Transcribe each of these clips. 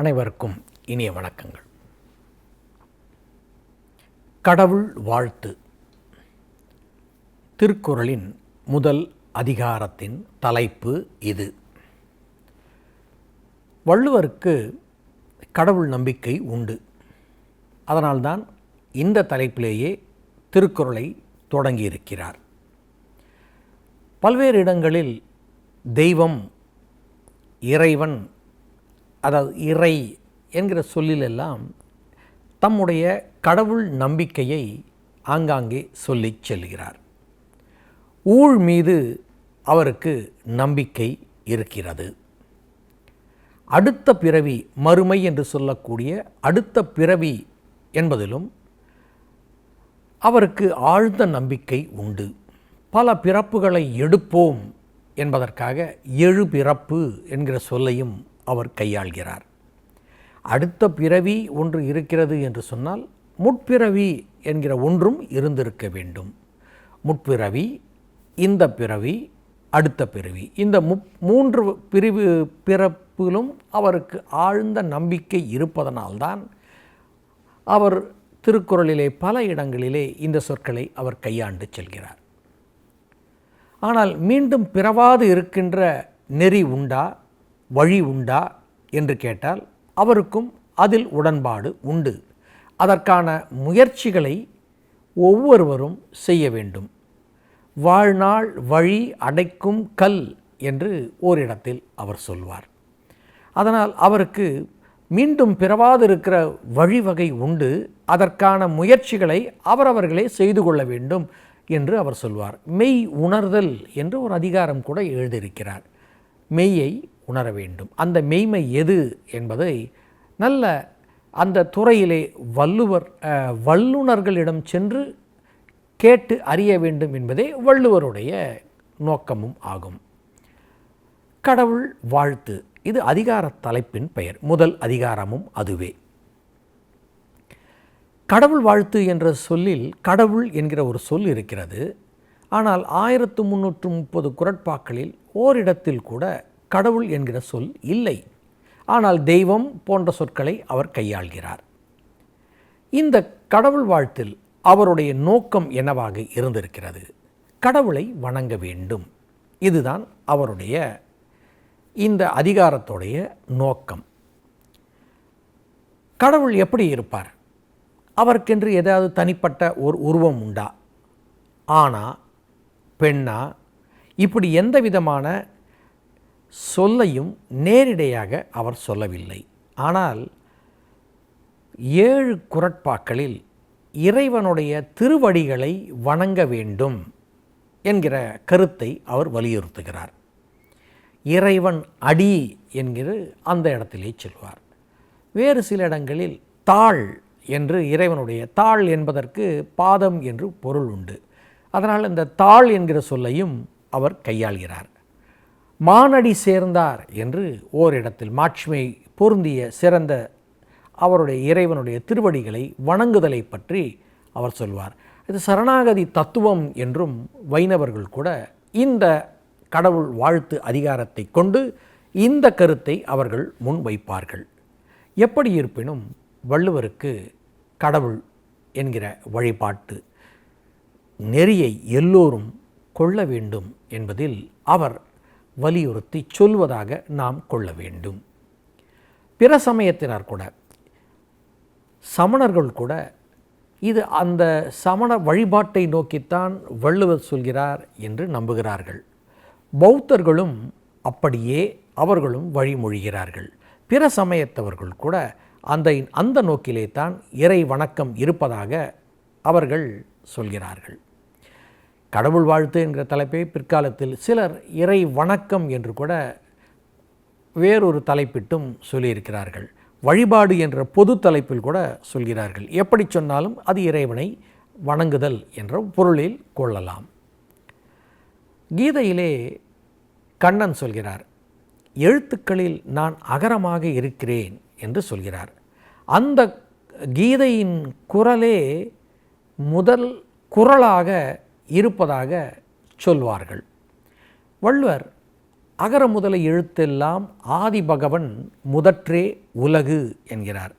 அனைவருக்கும் இனிய வணக்கங்கள். கடவுள் வாழ்த்து. திருக்குறளின் முதல் அதிகாரத்தின் தலைப்பு இது. வள்ளுவருக்கு கடவுள் நம்பிக்கை உண்டு. அதனால்தான் இந்த தலைப்பிலேயே திருக்குறளை தொடங்கியிருக்கிறார். பல்வேறு இடங்களில் தெய்வம் இறைவன் அதாவது இறை என்கிற சொல்லிலெல்லாம் தம்முடைய கடவுள் நம்பிக்கையை ஆங்காங்கே சொல்லி செல்கிறார். ஊழ் மீது அவருக்கு நம்பிக்கை இருக்கிறது. அடுத்த பிறவி மறுமை என்று சொல்லக்கூடிய அடுத்த பிறவி என்பதிலும் அவருக்கு ஆழ்ந்த நம்பிக்கை உண்டு. பல பிறப்புகளை எடுப்போம் என்பதற்காக எழுபிறப்பு என்கிற சொல்லையும் அவர் கையாள்கிறார். அடுத்த பிறவி ஒன்று இருக்கிறது என்று சொன்னால் முற்பிறவி என்கிற ஒன்றும் இருந்திருக்க வேண்டும். முற்பிறவி இந்த பிறவி அடுத்த பிறவி. இந்த மு மூன்று பிரிவு பிறப்பிலும் அவருக்கு ஆழ்ந்த நம்பிக்கை இருப்பதனால்தான் அவர் திருக்குறளிலே பல இடங்களிலே இந்த சொற்களை அவர் கையாண்டு செல்கிறார். ஆனால் மீண்டும் பிறவாது இருக்கின்ற நெறி உண்டா? வழி உண்டா என்று கேட்டால் அவருக்கும் அதில் உடன்பாடு உண்டு. அதற்கான முயற்சிகளை ஒவ்வொருவரும் செய்ய வேண்டும். வாழ்நாள் வழி அடைக்கும் கல் என்று ஓரிடத்தில் அவர் சொல்வார். அதனால் அவருக்கு மீண்டும் பிறவாதிருக்கிற வழிவகை உண்டு. அதற்கான முயற்சிகளை அவரவர்களே செய்து கொள்ள வேண்டும் என்று அவர் சொல்வார். மெய் உணர்தல் என்று ஒரு அதிகாரம் கூட எழுதியிருக்கிறார். மெய்யை உணர வேண்டும். அந்த மெய்மை எது என்பதை நல்ல அந்த துறையிலே வள்ளுவர் வல்லுநர்களிடம் வல்லுனர்களிடம் சென்று கேட்டு அறிய வேண்டும் என்பதே வள்ளுவருடைய நோக்கமும் ஆகும். கடவுள் வாழ்த்து. இது அதிகார தலைப்பின் பெயர். முதல் அதிகாரமும் அதுவே. கடவுள் வாழ்த்து என்ற சொல்லில் கடவுள் என்கிற ஒரு சொல் இருக்கிறது. ஆனால் ஆயிரத்து முந்நூற்று முப்பது குரட்பாக்களில் ஓரிடத்தில் கூட கடவுள் என்கிற சொல் இல்லை. ஆனால் தெய்வம் போன்ற சொற்களை அவர் கையாள்கிறார். இந்த கடவுள் வாழ்த்தில் அவருடைய நோக்கம் என்னவாக இருந்திருக்கிறது? கடவுளை வணங்க வேண்டும். இதுதான் அவருடைய இந்த அதிகாரத்துடைய நோக்கம். கடவுள் எப்படி இருப்பார்? அவருக்கென்று ஏதாவது தனிப்பட்ட ஒரு உருவம் உண்டா? ஆனா பெண்ணா? இப்படி எந்த விதமான சொல்லையும் நேரிடையாக அவர் சொல்லவில்லை. ஆனால் ஏழு குரட்பாக்களில் இறைவனுடைய திருவடிகளை வணங்க வேண்டும் என்கிற கருத்தை அவர் வலியுறுத்துகிறார். இறைவன் அடி என்கிற அந்த இடத்திலே சொல்வார். வேறு சில இடங்களில் தாள் என்று இறைவனுடைய தாள் என்பதற்கு பாதம் என்று பொருள் உண்டு. அதனால் இந்த தாள் என்கிற சொல்லையும் அவர் கையாள்கிறார். மானடி சேர்ந்தார் என்று ஓரிடத்தில் மாட்சிமை பொருந்திய சிறந்த அவருடைய இறைவனுடைய திருவடிகளை வணங்குதலை பற்றி அவர் சொல்வார். இது சரணாகதி தத்துவம் என்றும் வைணவர்கள் கூட இந்த கடவுள் வாழ்த்து அதிகாரத்தை கொண்டு இந்த கருத்தை அவர்கள் முன் வைப்பார்கள். எப்படி இருப்பினும் வள்ளுவருக்கு கடவுள் என்கிற வழிபாட்டு நெறியை எல்லோரும் கொள்ள வேண்டும் என்பதில் அவர் வலியுறுத்தி சொல்வதாக நாம் கொள்ள வேண்டும். பிற சமயத்தினர் கூட சமணர்கள் கூட இது அந்த சமண வழிபாட்டை நோக்கித்தான் வள்ளுவர் சொல்கிறார் என்று நம்புகிறார்கள். பௌத்தர்களும் அப்படியே அவர்களும் வழிமொழிகிறார்கள். பிற சமயத்தவர்கள் கூட அந்த அந்த நோக்கிலே தான் இறை வணக்கம் இருப்பதாக அவர்கள் சொல்கிறார்கள். கடவுள் வாழ்த்து என்கிற தலைப்பை பிற்காலத்தில் சிலர் இறை வணக்கம் என்று கூட வேறொரு தலைப்பிட்டும் சொல்லியிருக்கிறார்கள். வழிபாடு என்ற பொது தலைப்பில் கூட சொல்கிறார்கள். எப்படி சொன்னாலும் அது இறைவனை வணங்குதல் என்ற பொருளில் கொள்ளலாம். கீதையிலே கண்ணன் சொல்கிறார் எழுத்துக்களில் நான் அகரமாக இருக்கிறேன் என்று சொல்கிறார். அந்த கீதையின் குரலே முதல் குரலாக இருப்பதாக சொல்வார்கள். வள்ளுவர் அகர முதல எழுத்தெல்லாம் ஆதி பகவன் முதற்றே உலகு என்கிறார்.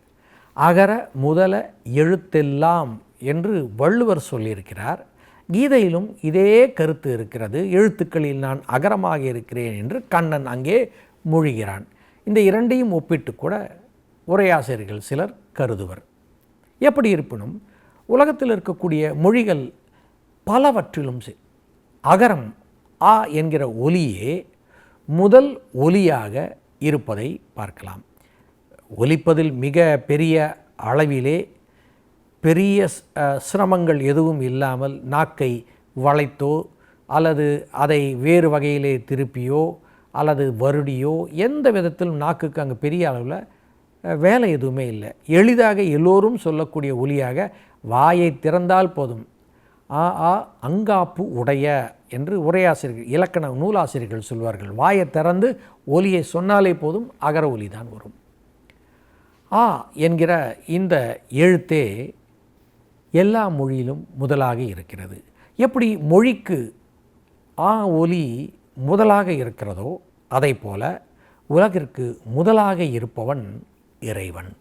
அகர முதல எழுத்தெல்லாம் என்று வள்ளுவர் சொல்லியிருக்கிறார். கீதையிலும் இதே கருத்து இருக்கிறது. எழுத்துக்களில் நான் அகரமாக இருக்கிறேன் என்று கண்ணன் அங்கே மொழிகிறான். இந்த இரண்டையும் ஒப்பிட்டு கூட உரையாசிரியர்கள் சிலர் கருதுவர். எப்படி இருப்பினும் உலகத்தில் இருக்கக்கூடிய மொழிகள் பலவற்றிலும் சரி, அகரம் ஆ என்கிற ஒலியே முதல் ஒலியாக இருப்பதை பார்க்கலாம். ஒலிப்பதில் மிக பெரிய அளவிலே பெரிய சிரமங்கள் எதுவும் இல்லாமல் நாக்கை வளைத்தோ அல்லது அதை வேறு வகையிலே திருப்பியோ அல்லது வருடியோ எந்த விதத்திலும் நாக்குக்கு அங்கே பெரிய அளவில் வேலை எதுவுமே இல்லை. எளிதாக எல்லோரும் சொல்லக்கூடிய ஒலியாக வாயை திறந்தால் போதும். ஆ ஆ அங்காப்பு உடைய என்று உரையாசிரியர்கள் இலக்கண நூலாசிரியர்கள் சொல்வார்கள். வாயை திறந்து ஒலியை சொன்னாலே போதும் அகர ஒலி தான் வரும். ஆ என்கிற இந்த எழுத்தே எல்லா மொழியிலும் முதலாக இருக்கிறது. எப்படி மொழிக்கு ஆ ஒலி முதலாக இருக்கிறதோ அதை போல உலகிற்கு முதலாக இருப்பவன் இறைவன்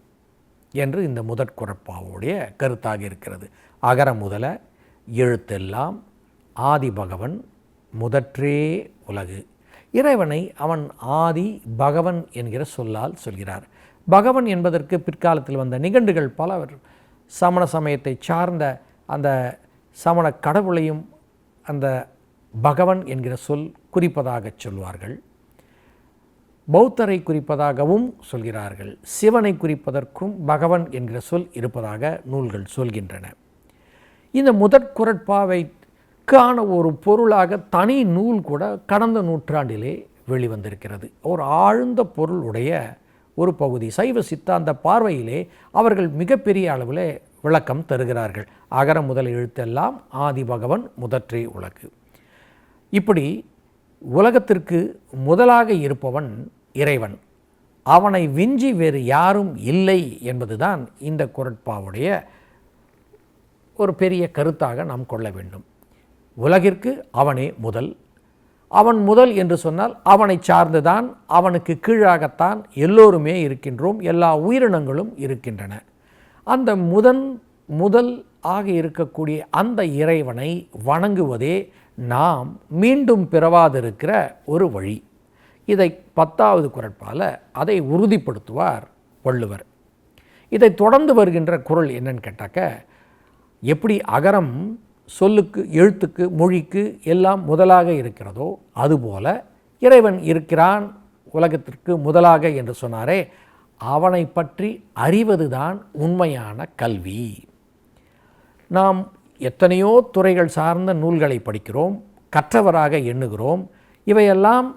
என்று இந்த முதற்குரப்பாவுடைய கருத்தாக இருக்கிறது. அகர முதல எழுத்தெல்லாம் ஆதி பகவன் முதற்றே உலகு. இறைவனை அவன் ஆதி பகவன் என்கிற சொல்லால் சொல்கிறார். பகவன் என்பதற்கு பிற்காலத்தில் வந்த நிகண்டுகள் பலவர் சமண சமயத்தை சார்ந்த அந்த சமண கடவுளையும் அந்த பகவன் என்கிற சொல் குறிப்பதாகச் சொல்வார்கள். பௌத்தரை குறிப்பதாகவும் சொல்கிறார்கள். சிவனை குறிப்பதற்கும் பகவன் என்கிற சொல் இருப்பதாக நூல்கள் சொல்கின்றன. இந்த முதற் குரட்பாவைக்கான ஒரு பொருளாக தனி நூல் கூட கடந்த நூற்றாண்டிலே வெளிவந்திருக்கிறது. ஒரு ஆழ்ந்த பொருள் உடைய ஒரு பகுதி. சைவ சித்தாந்த பார்வையிலே அவர்கள் மிகப்பெரிய அளவில் விளக்கம் தருகிறார்கள். அகர முதல் எழுத்தெல்லாம் ஆதி பகவன் முதற்றே உலகு. இப்படி உலகத்திற்கு முதலாக இருப்பவன் இறைவன். அவனை விஞ்சி வேறு யாரும் இல்லை என்பதுதான் இந்த குரட்பாவுடைய ஒரு பெரிய கருத்தாக நாம் கொள்ள வேண்டும். உலகிற்கு அவனே முதல். அவன் முதல் என்று சொன்னால் அவனை சார்ந்துதான் அவனுக்கு கீழாகத்தான் எல்லோருமே இருக்கின்றோம் எல்லா உயிரினங்களும் இருக்கின்றன. அந்த முதன் முதல் ஆக இருக்கக்கூடிய அந்த இறைவனை வணங்குவதே நாம் மீண்டும் பிறவாதிருக்கிற ஒரு வழி. இதை பத்தாவது குரட்பால அதை உறுதிப்படுத்துவார் வள்ளுவர். இதை தொடர்ந்து வருகின்ற குறள் என்னன்னு கேட்டாக்க எப்படி அகரம் சொல்லுக்கு எழுத்துக்கு மொழிக்கு எல்லாம் முதலாக இருக்கிறதோ அதுபோல இறைவன் இருக்கிறான் உலகத்திற்கு முதலாக என்று சொன்னாரே அவனை பற்றி அறிவதுதான் உண்மையான கல்வி. நாம் எத்தனையோ துறைகள் சார்ந்த நூல்களை படிக்கிறோம் கற்றவராக எண்ணுகிறோம் இவையெல்லாம்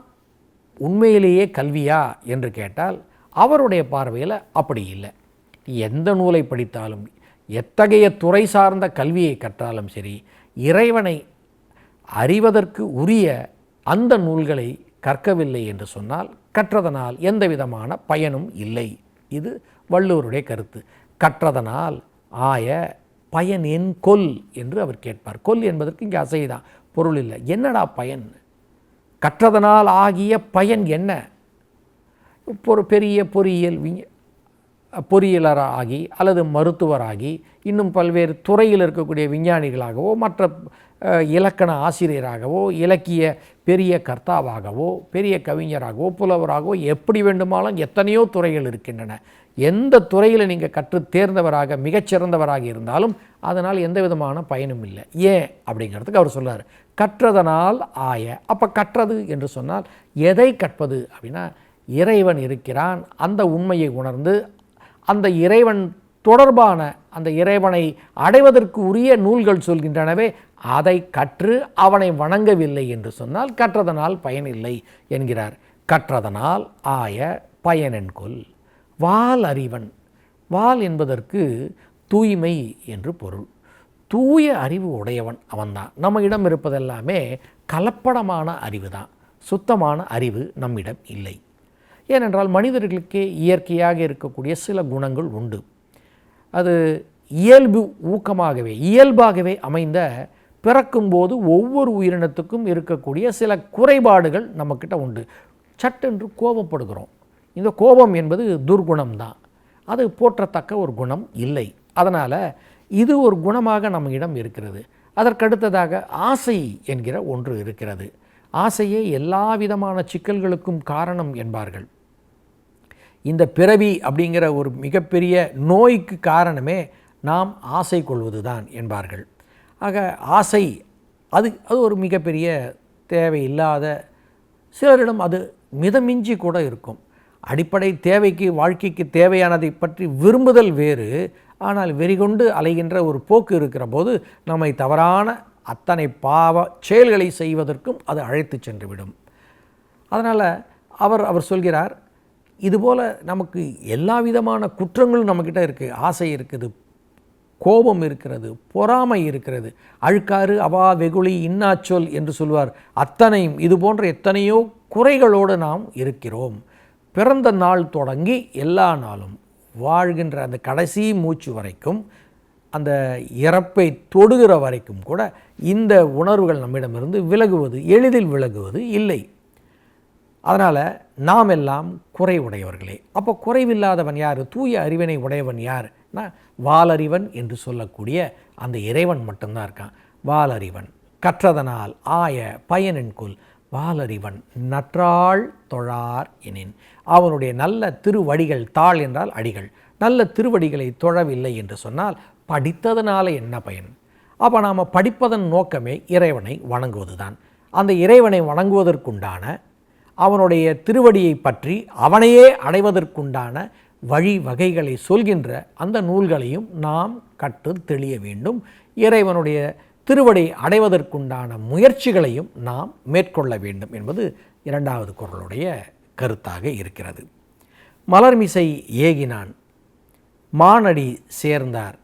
உண்மையிலேயே கல்வியா என்று கேட்டால் அவருடைய பார்வையில் அப்படி இல்லை. எந்த நூலை படித்தாலும் எத்தகைய துறை சார்ந்த கல்வியை கற்றாலும் சரி இறைவனை அறிவதற்கு உரிய அந்த நூல்களை கற்கவில்லை என்று சொன்னால் கற்றதனால் எந்த விதமான பயனும் இல்லை. இது வள்ளுவருடைய கருத்து. கற்றதனால் ஆய பயன் என் கொல் என்று அவர் கேட்பார். கொல் என்பதற்கு இங்கே அசைதான் பொருள் இல்லை. என்னடா பயன்? கற்றதனால் ஆகிய பயன் என்ன? இப்போ ஒரு பெரிய பொறியியல் விஞ்ஞ பொறியியலராகி அல்லது மருத்துவராகி இன்னும் பல்வேறு துறையில் இருக்கக்கூடிய விஞ்ஞானிகளாகவோ மற்ற இலக்கண ஆசிரியராகவோ இலக்கிய பெரிய கர்த்தாவாகவோ பெரிய கவிஞராகவோ புலவராகவோ எப்படி வேண்டுமானாலும் எத்தனையோ துறைகள் இருக்கின்றன. எந்த துறையில் நீங்கள் கற்று தேர்ந்தவராக மிகச்சிறந்தவராக இருந்தாலும் அதனால் எந்த விதமான பயனும் இல்லை. ஏன்? அப்படிங்கிறதுக்கு அவர் சொல்றார். கற்றதனால் ஆய. அப்போ கற்றது என்று சொன்னால் எதை கற்பது அப்படின்னா இறைவன் இருக்கிறான். அந்த உண்மையை உணர்ந்து அந்த இறைவன் தொடர்பான அந்த இறைவனை அடைவதற்கு உரிய நூல்கள் சொல்கின்றனவே அதை கற்று அவனை வணங்கவில்லை என்று சொன்னால் கற்றதனால் பயனில்லை என்கிறார். கற்றதனால் ஆய பயனென்கொல் வால் அறிவன். வால் என்பதற்கு தூய்மை என்று பொருள். தூய அறிவு உடையவன் அவன்தான். நம்ம இடம் இருப்பதெல்லாமே கலப்படமான அறிவு தான் சுத்தமான அறிவு நம்மிடம் இல்லை. ஏனென்றால் மனிதர்களுக்கே இயற்கையாக இருக்கக்கூடிய சில குணங்கள் உண்டு. அது இயல்பு ஊக்கமாகவே இயல்பாகவே அமைந்த பிறக்கும்போது ஒவ்வொரு உயிரினத்துக்கும் இருக்கக்கூடிய சில குறைபாடுகள் நம்மக்கிட்ட உண்டு. சட்டென்று கோபப்படுகிறோம். இந்த கோபம் என்பது துர்குணம்தான். அது போற்றத்தக்க ஒரு குணம் இல்லை. அதனால் இது ஒரு குணமாக நம்மிடம் இருக்கிறது. அதற்கடுத்ததாக ஆசை என்கிற ஒன்று இருக்கிறது. ஆசையே எல்லா விதமான சிக்கல்களுக்கும் காரணம் என்பார்கள். இந்த பிறவி அப்படிங்கிற ஒரு மிகப்பெரிய நோய்க்கு காரணமே நாம் ஆசை கொள்வது தான் என்பார்கள். ஆக ஆசை அது அது ஒரு மிகப்பெரிய தேவையில்லாத சிலரிடம் அது மிதமிஞ்சி கூட இருக்கும். அடிப்படை தேவைக்கு வாழ்க்கைக்கு தேவையானதை பற்றி விரும்புதல் வேறு. ஆனால் வெறிகொண்டு அலைகின்ற ஒரு போக்கு இருக்கிற போது நம்மை தவறான அத்தனை பாவ செயல்களை செய்வதற்கும் அது அழைத்து சென்றுவிடும். அதனால் அவர் அவர் சொல்கிறார் இதுபோல் நமக்கு எல்லா விதமான குற்றங்களும் நம்மக்கிட்ட இருக்குது ஆசை இருக்குது கோபம் இருக்கிறது பொறாமை இருக்கிறது. அழுக்காறு அவா வெகுளி இன்னாச்சொல் என்று சொல்வார். அத்தனையும் இது போன்ற எத்தனையோ குறைகளோடு நாம் இருக்கிறோம். பிறந்த நாள் தொடங்கி எல்லா நாளும் வாழ்கின்ற அந்த கடைசி மூச்சு வரைக்கும் அந்த இறப்பை தொடுகிற வரைக்கும் கூட இந்த உணர்வுகள் நம்மிடமிருந்து விலகுவது எளிதில் விலகுவது இல்லை. அதனால் நாம் எல்லாம் குறை உடையவர்களே அப்போ குறைவில்லாதவன் யார்? தூய அறிவினை உடையவன் யார்னா வாலறிவன் என்று சொல்லக்கூடிய அந்த இறைவன் மட்டும்தான் இருக்கான். வாலறிவன். கற்றதனால் ஆய பயனின்குள். வாலறிவன் நற்றாள் தொழார் எனின். அவனுடைய நல்ல திருவடிகள் தாள் என்றால் அடிகள். நல்ல திருவடிகளை தொழவில்லை என்று சொன்னால் படித்ததனால என்ன பயன்? அப்போ நாம் படிப்பதன் நோக்கமே இறைவனை வணங்குவது தான் அந்த இறைவனை வணங்குவதற்குண்டான அவனுடைய திருவடியை பற்றி அவனையே அடைவதற்குண்டான வழி வகைகளை சொல்கின்ற அந்த நூல்களையும் நாம் கற்று தெளிய வேண்டும். இறைவனுடைய திருவடி அடைவதற்குண்டான முயற்சிகளையும் நாம் மேற்கொள்ள வேண்டும் என்பது இரண்டாவது குரலுடைய கருத்தாக இருக்கிறது. மலர்மிசை ஏகினான் மானடி சேர்ந்தார்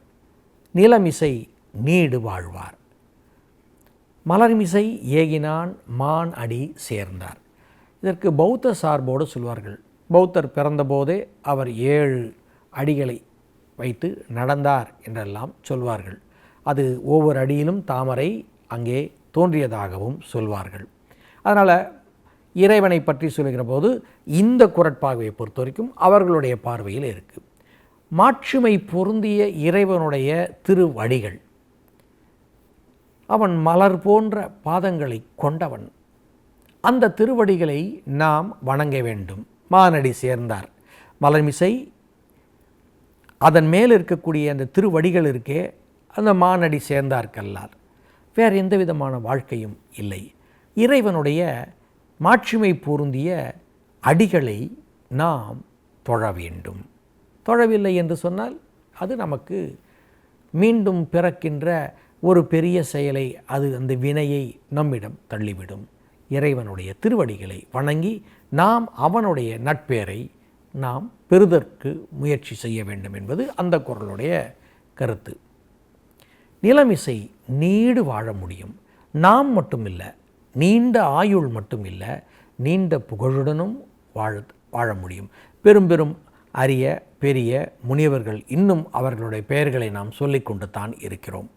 நிலமிசை நீடு வாழ்வார். மலர்மிசை ஏகினான் மான் அடி சேர்ந்தார். இதற்கு பௌத்த சார்போடு சொல்வார்கள். பௌத்தர் பிறந்தபோதே அவர் ஏழு அடிகளை வைத்து நடந்தார் என்றெல்லாம் சொல்வார்கள். அது ஒவ்வொரு அடியிலும் தாமரை அங்கே தோன்றியதாகவும் சொல்வார்கள். அதனால் இறைவனை பற்றி சொல்கிற போது இந்த குரட்பார்வையை பொறுத்த வரைக்கும் அவர்களுடைய பார்வையில் இருக்குது மாட்சிமை பொருந்திய இறைவனுடைய திருவடிகள். அவன் மலர் போன்ற பாதங்களை கொண்டவன். அந்த திருவடிகளை நாம் வணங்க வேண்டும். மானடி சேர்ந்தார். மலர்மிசை அதன் மேல் இருக்கக்கூடிய அந்த திருவடிகள் இருக்கே அந்த மானடி சேர்ந்தார் கல்லார் வேறு எந்த விதமான வாழ்க்கையும் இல்லை. இறைவனுடைய மாட்சிமை பொருந்திய அடிகளை நாம் தொழ வேண்டும். தொழவில்லை என்று சொன்னால் அது நமக்கு மீண்டும் பிறக்கின்ற ஒரு பெரிய செயலை அது அந்த வினையை நம்மிடம் தள்ளிவிடும். இறைவனுடைய திருவடிகளை வணங்கி நாம் அவனுடைய நட்பேரை நாம் பெறுதற்கு முயற்சி செய்ய வேண்டும் என்பது அந்த குரலுடைய கருத்து. நிலமிசை நீடு வாழ முடியும். நாம் மட்டுமில்லை நீண்ட ஆயுள் மட்டுமில்லை நீண்ட புகழுடனும் வாழ வாழ முடியும். பெரும் பெரும் அரிய பெரிய முனிவர்கள் இன்னும் அவர்களுடைய பெயர்களை நாம் சொல்லிக்கொண்டு தான் இருக்கிறோம்.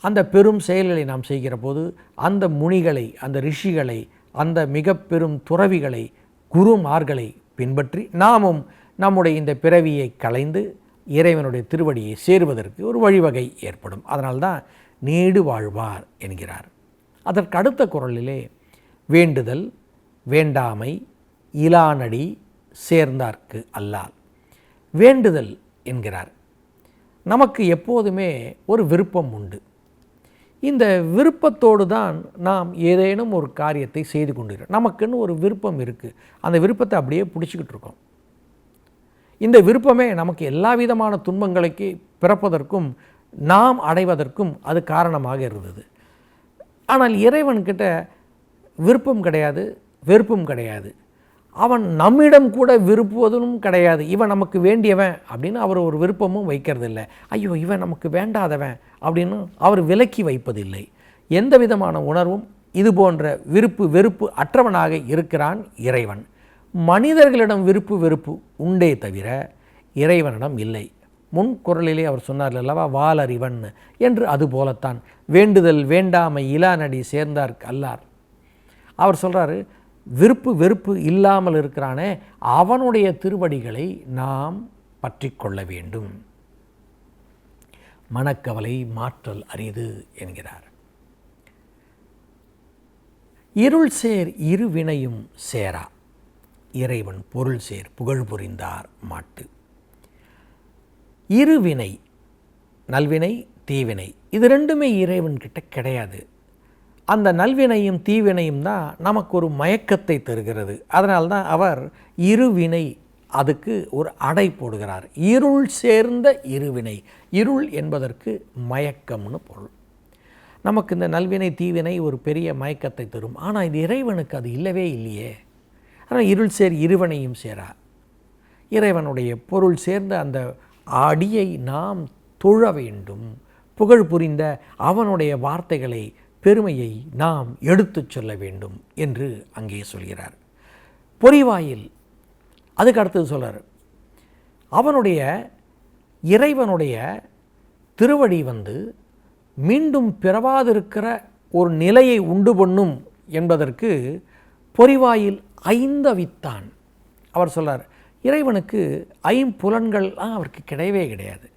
அந்த பெரும் செயல்களை நாம் செய்கிற போது அந்த முனிகளை அந்த ரிஷிகளை அந்த மிக பெரும் துறவிகளை குருமார்களை பின்பற்றி நாமும் நம்முடைய இந்த பிறவியை கலைந்து இறைவனுடைய திருவடியை சேருவதற்கு ஒரு வழிவகை ஏற்படும். அதனால்தான் நீடு வாழ்வார் என்கிறார். அதற்கு அடுத்த குரலிலே வேண்டுதல் வேண்டாமை இலானடி சேர்ந்தார்க்கு அல்லால். வேண்டுதல் என்கிறார். நமக்கு எப்போதுமே ஒரு விருப்பம் உண்டு. இந்த விருப்பத்தோடு தான் நாம் ஏதேனும் ஒரு காரியத்தை செய்து கொண்டிருக்கோம் நமக்குன்னு ஒரு விருப்பம் இருக்குது அந்த விருப்பத்தை அப்படியே பிடிச்சிக்கிட்டு இருக்கோம். இந்த விருப்பமே நமக்கு எல்லா விதமான துன்பங்களுக்கு பிறப்பதற்கும் நாம் அடைவதற்கும் அது காரணமாக இருந்தது. ஆனால் இறைவன்கிட்ட விருப்பம் கிடையாது வெறுப்பும் கிடையாது. அவன் நம்மிடம் கூட விருப்புவதும் கிடையாது. இவன் நமக்கு வேண்டியவன் அப்படின்னு அவர் ஒரு விருப்பமும் வைக்கிறதில்லை. ஐயோ இவன் நமக்கு வேண்டாதவன் அப்படின்னு அவர் விலக்கி வைப்பதில்லை. எந்த விதமான உணர்வும் இது போன்ற விருப்பு வெறுப்பு அற்றவனாக இருக்கிறான் இறைவன். மனிதர்களிடம் விருப்பு வெறுப்பு உண்டே தவிர இறைவனிடம் இல்லை. முன் குரலிலே அவர் சொன்னார் அல்லவா வாலறிவன் என்று. அது போலத்தான். வேண்டுதல் வேண்டாமை இலானடி சேர்ந்தார் அல்லார். அவர் சொல்கிறாரு விருப்பு வெறுப்பு இல்லாமல் இருக்கிறானே அவனுடைய திருவடிகளை நாம் பற்றி கொள்ள வேண்டும். மனக்கவலை மாற்றல் அரிது என்கிறார். இருள் சேர் இருவினையும் சேரா. இறைவன் பொருள் சேர் புகழ் புரிந்தார் மாட்டு. இருவினை நல்வினை தீவினை இது ரெண்டுமே இறைவன்கிட்ட கிடையாது. அந்த நல்வினையும் தீவினையும் தான் நமக்கு ஒரு மயக்கத்தை தருகிறது. அதனால்தான் அவர் இருவினை அதுக்கு ஒரு அடை போடுகிறார். இருள் சேர்ந்த இருவினை. இருள் என்பதற்கு மயக்கம்னு பொருள். நமக்கு இந்த நல்வினை தீவினை ஒரு பெரிய மயக்கத்தை தரும். ஆனால் இது இறைவனுக்கு அது இல்லவே இல்லையே. ஆனால் இருள் சேர் இருவனையும் சேரா. இறைவனுடைய பொருள் சேர்ந்த அந்த அடியை நாம் தொழ வேண்டும். புகழ் புரிந்த அவனுடைய வார்த்தைகளை பெருமையை நாம் எடுத்துச் சொல்ல வேண்டும் என்று அங்கே சொல்கிறார். பொறிவாயில் அதுக்கு அடுத்தது சொல்கிறார் அவனுடைய இறைவனுடைய திருவடி வந்து மீண்டும் பிறவாதிருக்கிற ஒரு நிலையை உண்டு பண்ணும் என்பதற்கு பொறிவாயில் ஐந்தவித்தான் அவர் சொல்கிறார் இறைவனுக்கு ஐம்புலன்கள்லாம் அவருக்கு கிடையவே கிடையாது.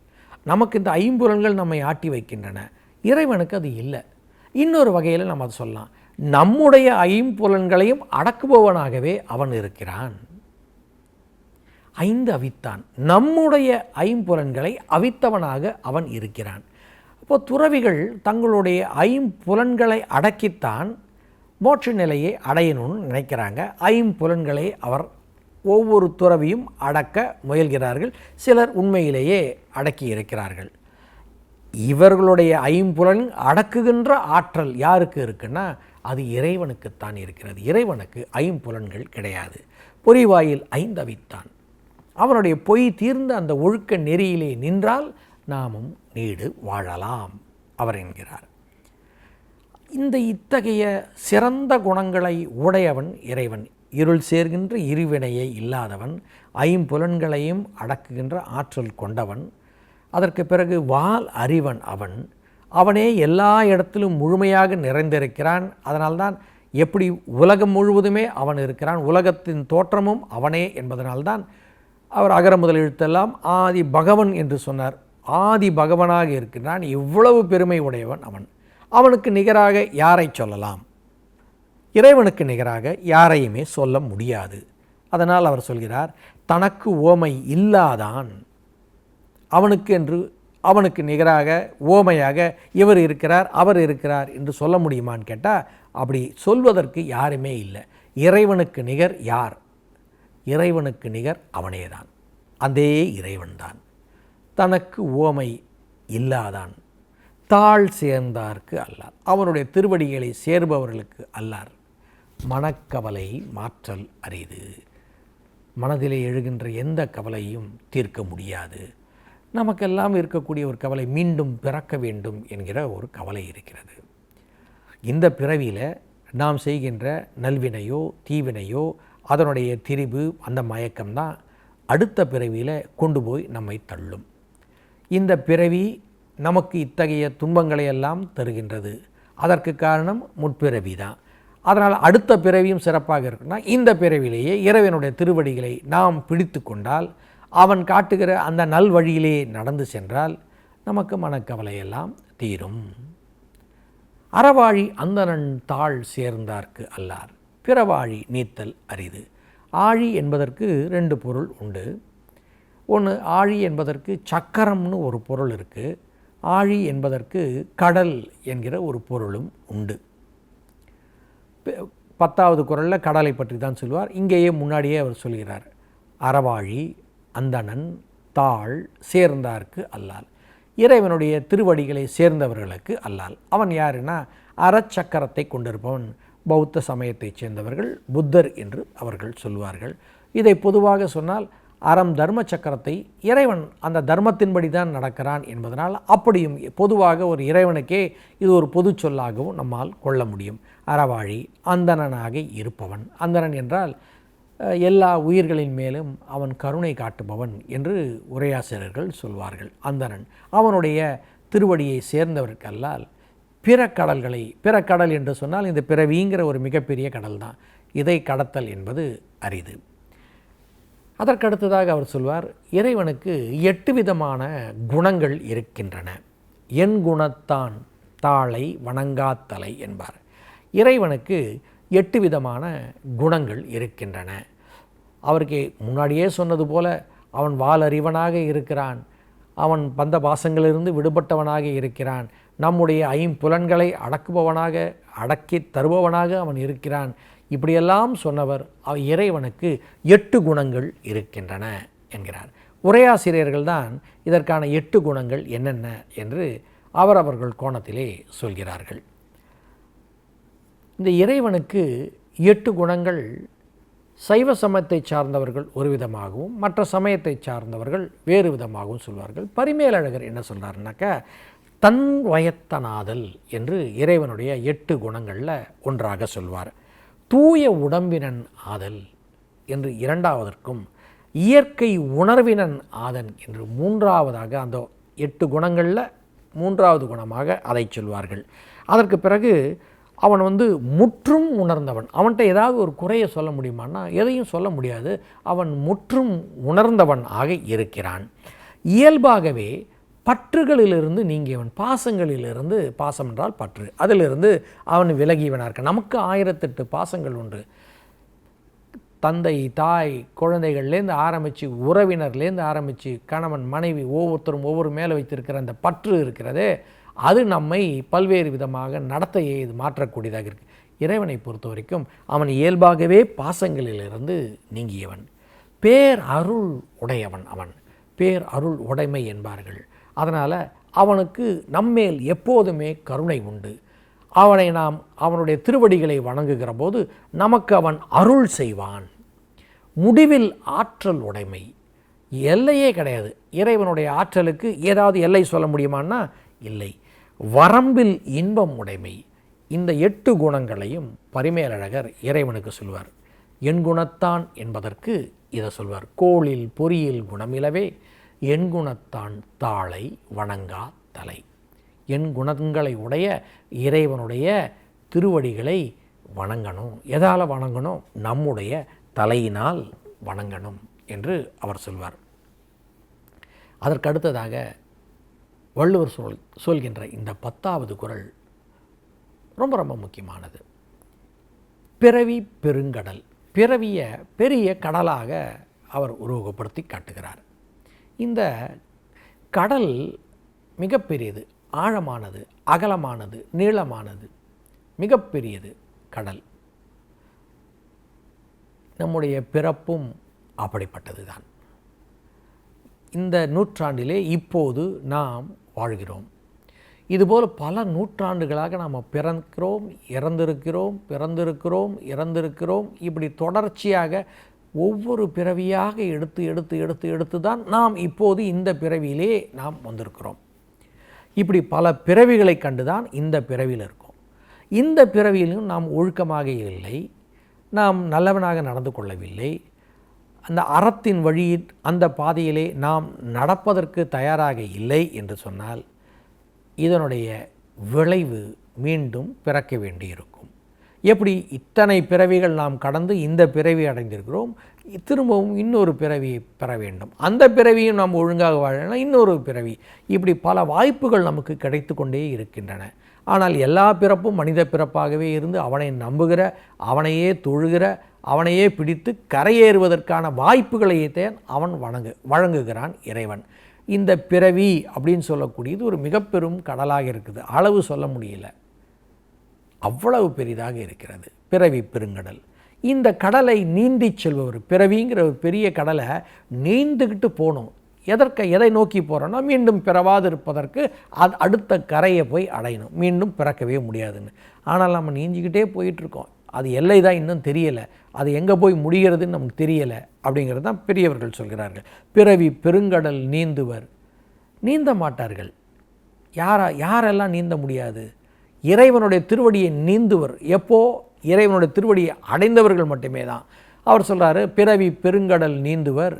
நமக்கு இந்த ஐம்புலன்கள் நம்மை ஆட்டி வைக்கின்றன. இறைவனுக்கு அது இல்லை. இன்னொரு வகையில் நம்ம அதை சொல்லலாம். நம்முடைய ஐம்புலன்களையும் அடக்குபவனாகவே அவன் இருக்கிறான். ஐந்து அவித்தான். நம்முடைய ஐம்புலன்களை அவித்தவனாக அவன் இருக்கிறான். அப்போது துறவிகள் தங்களுடைய ஐம்புலன்களை அடக்கித்தான் மோட்ச நிலையை அடையணும்னு நினைக்கிறாங்க. ஐம்புலன்களை அவர் ஒவ்வொரு துறவியும் அடக்க முயல்கிறார்கள். சிலர் உண்மையிலேயே அடக்கி இருக்கிறார்கள். இவர்களுடைய ஐம்புலன் அடக்குகின்ற ஆற்றல் யாருக்கு இருக்குன்னா அது இறைவனுக்குத்தான் இருக்கிறது. இறைவனுக்கு ஐம்புலன்கள் கிடையாது. பொறிவாயில் ஐந்தவித்தான். அவனுடைய பொய் தீர்ந்த அந்த ஒழுக்க நெறியிலே நின்றால் நாமும் நீடு வாழலாம் அவர் என்கிறார். இந்த இத்தகைய சிறந்த குணங்களை உடையவன் இறைவன். இருள் சேர்கின்ற இருவினையை இல்லாதவன் ஐம்புலன்களையும் அடக்குகின்ற ஆற்றல் கொண்டவன் அதற்கு பிறகு வால் அறிவன் அவன். அவனே எல்லா இடத்திலும் முழுமையாக நிறைந்திருக்கிறான். அதனால்தான் எப்படி உலகம் முழுவதுமே அவன் இருக்கிறான். உலகத்தின் தோற்றமும் அவனே என்பதனால்தான் அவர் அகர முதல் எழுத்தெல்லாம் ஆதி பகவன் என்று சொன்னார். ஆதி பகவனாக இருக்கின்றான். இவ்வளவு பெருமை உடையவன் அவன். அவனுக்கு நிகராக யாரை சொல்லலாம்? இறைவனுக்கு நிகராக யாரையுமே சொல்ல முடியாது. அதனால் அவர் சொல்கிறார் தனக்கு ஓமை இல்லாதான் அவனுக்கு என்று அவனுக்கு நிகராக ஓமையாக இவர் இருக்கிறார் அவர் இருக்கிறார் என்று சொல்ல முடியுமான்னு கேட்டால் அப்படி சொல்வதற்கு யாருமே இல்லை. இறைவனுக்கு நிகர் யார்? இறைவனுக்கு நிகர் அவனேதான். அதே இறைவன்தான். தனக்கு ஓமை இல்லாதான் தாழ் சேர்ந்தார்க்கு அல்லார். அவனுடைய திருவடிகளை சேர்பவர்களுக்கு அல்லார். மனக்கவலை மாற்றல் அரிது. மனதிலே எழுகின்ற எந்த கவலையும் தீர்க்க முடியாது. நமக்கெல்லாம் இருக்கக்கூடிய ஒரு கவலை மீண்டும் பிறக்க வேண்டும் என்கிற ஒரு கவலை இருக்கிறது. இந்த பிறவியில் நாம் செய்கின்ற நல்வினையோ தீவினையோ அதனுடைய திரிவு அந்த மயக்கம்தான் அடுத்த பிறவியில் கொண்டு போய் நம்மை தள்ளும். இந்த பிறவி நமக்கு இத்தகைய துன்பங்களை எல்லாம் தருகின்றது. அதற்கு காரணம் முற்பிறவி தான். அதனால் அடுத்த பிறவியும் சிறப்பாக இருக்குன்னா இந்த பிறவிலேயே இறைவனுடைய திருவடிகளை நாம் பிடித்து கொண்டால் அவன் காட்டுகிற அந்த நல் வழியிலே நடந்து சென்றால் நமக்கு மனக்கவலையெல்லாம் தீரும். அறவாழி அந்தணன் தாழ் சேர்ந்தார்க்கு அல்லார். பிறவாழி நீத்தல் அரிது. ஆழி என்பதற்கு ரெண்டு பொருள் உண்டு. ஒன்று ஆழி என்பதற்கு சக்கரம்னு ஒரு பொருள் இருக்குது ஆழி என்பதற்கு கடல் என்கிற ஒரு பொருளும் உண்டு. பத்தாவது குரலில் கடலை பற்றி தான் சொல்லுவார் இங்கேயே முன்னாடியே அவர் சொல்கிறார். அறவாழி அந்தணன் தாள் சேர்ந்தார்க்கு அல்லால். இறைவனுடைய திருவடிகளை சேர்ந்தவர்களுக்கு அல்லால். அவன் யாருன்னா அறச்சக்கரத்தை கொண்டிருப்பவன் பௌத்த சமயத்தைச் சேர்ந்தவர்கள் புத்தர் என்று அவர்கள் சொல்வார்கள். இதை பொதுவாக சொன்னால் அறம் தர்ம சக்கரத்தை இறைவன் அந்த தர்மத்தின்படி தான் நடக்கிறான் என்பதனால் அப்படியும் பொதுவாக ஒரு இறைவனுக்கே இது ஒரு பொது சொல்லாகவும் நம்மால் கொள்ள முடியும். அறவாழி அந்தணனாக இருப்பவன். அந்தணன் என்றால் எல்லா உயிர்களின் மேலும் அவன் கருணை காட்டுபவன் என்று உரையாசிரியர்கள் சொல்வார்கள். அந்தணன் அவனுடைய திருவடியை சேர்ந்தவர்க்கல்லால் பிற கடல்களை பிற கடல் என்று சொன்னால் இந்த பிறவிங்கிற ஒரு மிகப்பெரிய கடல் தான் இதை கடத்தல் என்பது அரிது. அதற்கடுத்ததாக அவர் சொல்வார் இறைவனுக்கு எட்டு விதமான குணங்கள் இருக்கின்றன. என் குணத்தான் தாளை வணங்காத்தலை என்பார். இறைவனுக்கு எட்டு விதமான குணங்கள் இருக்கின்றன. அவருக்கு முன்னாடியே சொன்னது போல அவன் வாலறிவனாக இருக்கிறான். அவன் பந்த பாசங்களிலிருந்து விடுபட்டவனாக இருக்கிறான். நம்முடைய ஐம்புலன்களை அடக்குபவனாக அடக்கி தருபவனாக அவன் இருக்கிறான். இப்படியெல்லாம் சொன்னவர் இறைவனுக்கு எட்டு குணங்கள் இருக்கின்றன என்கிறார். உரையாசிரியர்கள் தான் இதற்கான எட்டு குணங்கள் என்னென்ன என்று அவரவர்கள் கோணத்திலே சொல்கிறார்கள். இந்த இறைவனுக்கு எட்டு குணங்கள் சைவ சமயத்தை சார்ந்தவர்கள் ஒரு விதமாகவும் மற்ற சமயத்தை சார்ந்தவர்கள் வேறு விதமாகவும் சொல்வார்கள். பரிமேலழகர் என்ன சொல்கிறாருனாக்கா தன் வயத்தனாதல் என்று இறைவனுடைய எட்டு குணங்களில் ஒன்றாக சொல்வார். தூய உடம்பினன் ஆதல் என்று இரண்டாவதற்கும் இயற்கை உணர்வினன் ஆதன் என்று மூன்றாவதாக அந்த எட்டு குணங்களில் மூன்றாவது குணமாக அதை சொல்வார்கள். அதற்கு பிறகு அவன் வந்து முற்றும் உணர்ந்தவன். அவன்கிட்ட ஏதாவது ஒரு குறையை சொல்ல முடியுமான்னா எதையும் சொல்ல முடியாது. அவன் முற்றும் உணர்ந்தவன் ஆக இருக்கிறான். இயல்பாகவே பற்றுகளிலிருந்து நீங்கியவன் பாசங்களிலிருந்து பாசம் என்றால் பற்று. அதிலிருந்து அவன் விலகியவனாக இருக்கான். நமக்கு ஆயிரத்தெட்டு பாசங்கள் உண்டு. தந்தை தாய் குழந்தைகள்லேருந்து ஆரம்பித்து உறவினர்லேருந்து ஆரம்பித்து கணவன் மனைவி ஒவ்வொருத்தரும் ஒவ்வொரு மேலே வைத்திருக்கிற அந்த பற்று இருக்கிறதே அது நம்மை பல்வேறு விதமாக நடத்தையை இது மாற்றக்கூடியதாக இருக்குது இறைவனை பொறுத்த வரைக்கும் அவன் இயல்பாகவே பாசங்களிலிருந்து நீங்கியவன். பேர் அருள் உடையவன் அவன். பேர் அருள் உடைமை என்பார்கள். அதனால் அவனுக்கு நம்மேல் எப்போதுமே கருணை உண்டு. அவனை நாம் அவனுடைய திருவடிகளை வணங்குகிற போது நமக்கு அவன் அருள் செய்வான். முடிவில் ஆற்றல் உடைமை. எல்லையே கிடையாது. இறைவனுடைய ஆற்றலுக்கு ஏதாவது எல்லை சொல்ல முடியுமான்னா இல்லை. வரம்பில் இன்பம் உடைமை. இந்த எட்டு குணங்களையும் பரிமேலழகர் இறைவனுக்கு சொல்வார். என் குணத்தான் என்பதற்கு இதை சொல்வார். கோளில் பொறியில் குணமிலவே என் குணத்தான் தாளை வணங்கா தலை. என் குணங்களை உடைய இறைவனுடைய திருவடிகளை வணங்கணும். எதால் வணங்கணும்? நம்முடைய தலையினால் வணங்கணும் என்று அவர் சொல்வார். அதற்கடுத்ததாக வள்ளுவர் சொல் சொல்கின்ற இந்த பத்தாவது குறள் ரொம்ப ரொம்ப முக்கியமானது. பிறவி பெருங்கடல் பிறவிய பெரிய கடலாக அவர் உருவகப்படுத்தி காட்டுகிறார். இந்த கடல் மிகப்பெரியது ஆழமானது அகலமானது நீளமானது மிகப்பெரியது கடல். நம்முடைய பிறப்பும் அப்படிப்பட்டது தான் இந்த நூற்றாண்டிலே இப்போது நாம் வாழ்கிறோம். இதுபோல் பல நூற்றாண்டுகளாக நாம் பிறக்கிறோம் இறந்திருக்கிறோம் பிறந்திருக்கிறோம் இறந்திருக்கிறோம். இப்படி தொடர்ச்சியாக ஒவ்வொரு பிறவியாக எடுத்து எடுத்து எடுத்து எடுத்து தான் நாம் இப்போது இந்த பிறவியிலே நாம் வந்திருக்கிறோம். இப்படி பல பிறவிகளை கண்டுதான் இந்த பிறவியில் இருக்கும். இந்த பிறவியிலும் நாம் ஒழுக்கமாக இல்லை. நாம் நல்லவனாக நடந்து கொள்ளவில்லை. அந்த அறத்தின் வழியில் அந்த பாதையிலே நாம் நடப்பதற்கு தயாராக இல்லை என்று சொன்னால் இதனுடைய விளைவு மீண்டும் பிறக்க வேண்டியிருக்கும். எப்படி இத்தனை பிறவிகள் நாம் கடந்து இந்த பிறவி அடைந்திருக்கிறோம்? திரும்பவும் இன்னொரு பிறவியை பெற வேண்டும். அந்த பிறவியும் நாம் ஒழுங்காக வாழலாம் இன்னொரு பிறவி. இப்படி பல வாய்ப்புகள் நமக்கு கிடைத்து கொண்டே இருக்கின்றன. ஆனால் எல்லா பிறப்பும் மனித பிறப்பாகவே இருந்து அவனை நம்புகிற அவனையே தொழுகிற அவனையே பிடித்து கரையேறுவதற்கான வாய்ப்புகளையே தான் அவன் வணங்கு வழங்குகிறான் இறைவன். இந்த பிறவி அப்படின்னு சொல்லக்கூடியது ஒரு மிகப்பெரும் கடலாக இருக்குது. அளவு சொல்ல முடியல. அவ்வளவு பெரிதாக இருக்கிறது. பிறவி பெருங்கடல். இந்த கடலை நீந்தி செல்பவர் பிறவிங்கிற ஒரு பெரிய கடலை நீந்துக்கிட்டு போகணும். எதற்கு எதை நோக்கி போகிறோன்னா மீண்டும் பிறவாது இருப்பதற்கு அது அடுத்த கரையை போய் அடையணும். மீண்டும் பிறக்கவே முடியாதுன்னு. ஆனால் நம்ம நீஞ்சிக்கிட்டே போயிட்டுருக்கோம் அது எல்லை தான் இன்னும் தெரியலை. அது எங்கே போய் முடிகிறதுன்னு நமக்கு தெரியலை அப்படிங்கிறது தான் பெரியவர்கள் சொல்கிறார்கள். பிறவி பெருங்கடல் நீந்துவர். நீந்த மாட்டார்கள். யாரா யாரெல்லாம் நீந்த முடியாது? இறைவனுடைய திருவடியை நீந்துவர். எப்போ? இறைவனுடைய திருவடியை அடைந்தவர்கள் மட்டுமே தான். அவர் சொல்கிறாரு பிறவி பெருங்கடல் நீந்துவர்.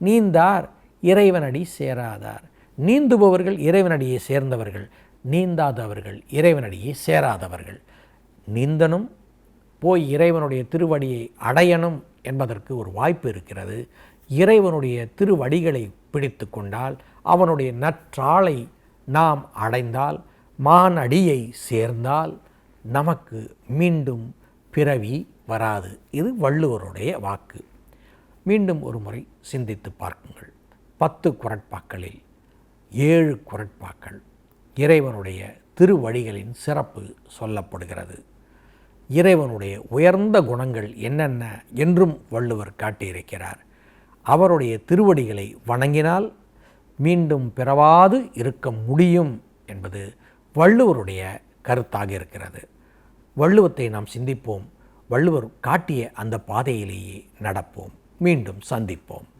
நீந்தார் இறைவனடி சேராதார். நீந்துபவர்கள் இறைவனடியை சேர்ந்தவர்கள். நீந்தாதவர்கள் இறைவனடியை சேராதவர்கள். நீந்தனும் போய் இறைவனுடைய திருவடியை அடையணும் என்பதற்கு ஒரு வாய்ப்பு இருக்கிறது. இறைவனுடைய திருவடிகளை பிடித்து கொண்டால் அவனுடைய நற்றாளை நாம் அடைந்தால் மானடியை சேர்ந்தால் நமக்கு மீண்டும் பிறவி வராது. இது வள்ளுவருடைய வாக்கு. மீண்டும் ஒரு முறை சிந்தித்து பார்க்குங்கள். பத்து குரட்பாக்களில் ஏழு குரட்பாக்கள் இறைவனுடைய திருவடிகளின் சிறப்பு சொல்லப்படுகிறது. இறைவனுடைய உயர்ந்த குணங்கள் என்னென்ன என்றும் வள்ளுவர் காட்டியிருக்கிறார். அவருடைய திருவடிகளை வணங்கினால் மீண்டும் பிறவாது இருக்க முடியும் என்பது வள்ளுவருடைய கருத்தாக இருக்கிறது. வள்ளுவத்தை நாம் சிந்திப்போம். வள்ளுவர் காட்டிய அந்த பாதையிலேயே நடப்போம். மீண்டும் சந்திப்போம்.